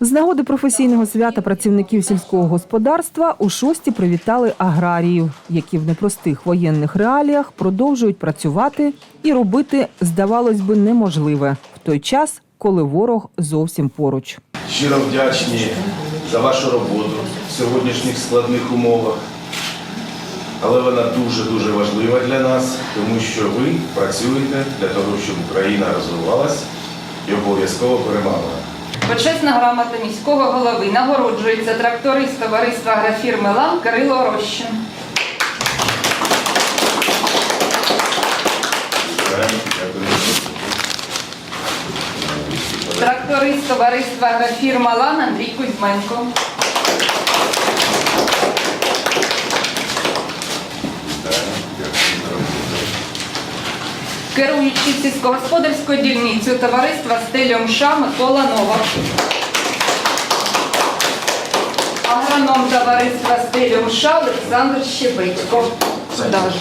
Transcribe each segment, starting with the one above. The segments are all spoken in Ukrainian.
З нагоди професійного свята працівників сільського господарства у шості привітали аграріїв, які в непростих воєнних реаліях продовжують працювати і робити, здавалось би, неможливе в той час, коли ворог зовсім поруч. Щиро вдячні за вашу роботу в сьогоднішніх складних умовах. Але вона дуже-дуже важлива для нас, тому що ви працюєте для того, щоб Україна розвивалась і обов'язково перемагала. Почесна грамота міського голови нагороджується тракторист товариства Аграфір Мелан Кирило Рощин. Тракторист товариства агрофірма Малан Андрій Кузьменко. Керуючий сільськогосподарською дільницею товариства «Стелі МША» Микола Новак. Агроном товариства «Стелі МША» Олександр Щебетько. Даже.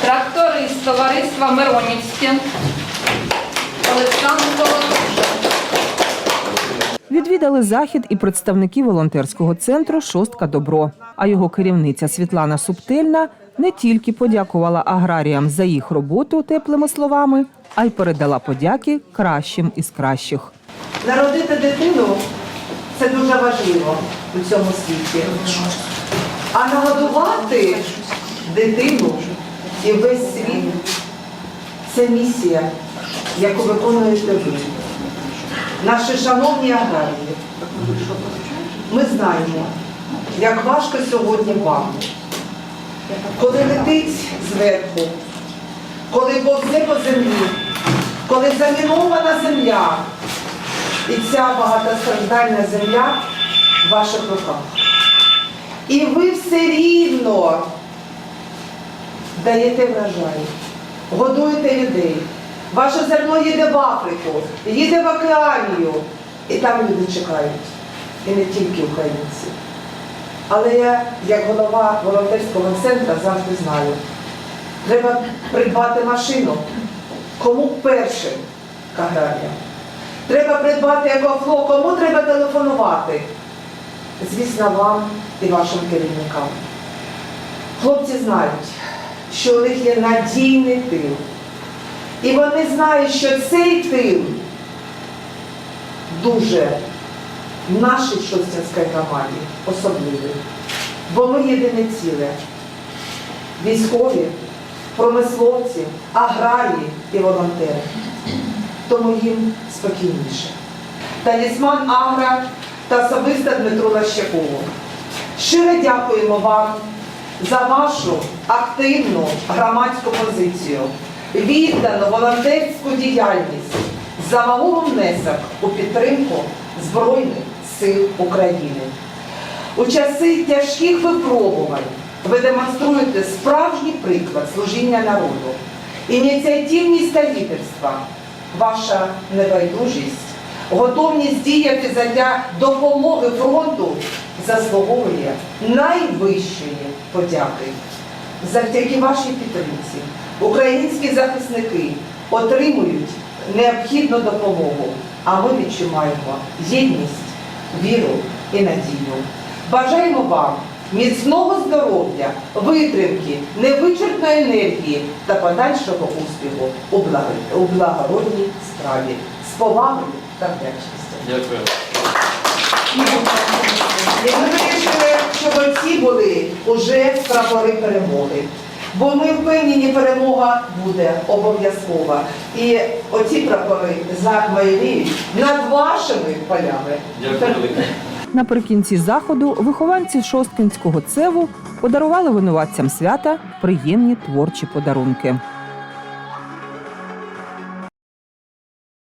Тракторист товариства Миронівське Олександр Колотужа. Відвідали захід і представники волонтерського центру Шостка Добро. А його керівниця Світлана Субтельна не тільки подякувала аграріям за їх роботу теплими словами, а й передала подяки кращим із кращих. Народити дитину це дуже важливо у цьому світі. А нагодувати дитину і весь світ це місія, яку виконуєте ви. Наші шановні аграрії, ми знаємо, як важко сьогодні вам, коли летить зверху, коли повзе по землі, коли замінована земля, і ця багатостраждальна земля в ваших руках. І ви все рівно даєте врожай, годуєте людей. Ваше зерно їде в Африку, їде в Океанію, і там люди чекають. І не тільки українці. Але я, як голова волонтерського центру, завжди знаю, треба придбати машину. Кому першим к? Треба придбати екофло, кому треба телефонувати? Звісно, вам і вашим керівникам. Хлопці знають, що у них є надійний тил. І вони знають, що цей тил дуже нашій Шостянській громаді особливий. Бо ми єдине ціле. Військові, промисловці, аграрії і волонтери тому їм спокійніше. Талісман Агра та особисто Дмитру Лащакову. Щиро дякуємо вам за вашу активну громадську позицію, віддану волонтерську діяльність, за вагомий внесок у підтримку Збройних сил України. У часи тяжких випробувань ви демонструєте справжній приклад служіння народу, ініціативність та лідерства, ваша небайдужість, готовність діяти задля допомоги фронту заслуговує найвищої подяки. Завдяки вашій підтримці українські захисники отримують необхідну допомогу, а ми відчуваємо єдність, віру і надію. Бажаємо вам міцного здоров'я, витримки, невичерпної енергії та подальшого успіху у благородній справі з повагою та вдячністю. Дякую. І ми вирішили, щоб всі були уже прапори перемоги. Бо ми впевнені, перемога буде обов'язкова. І оці прапори знак над вашими полями. Дякую. Наприкінці заходу вихованці Шосткинського цеву подарували винуватцям свята приємні творчі подарунки.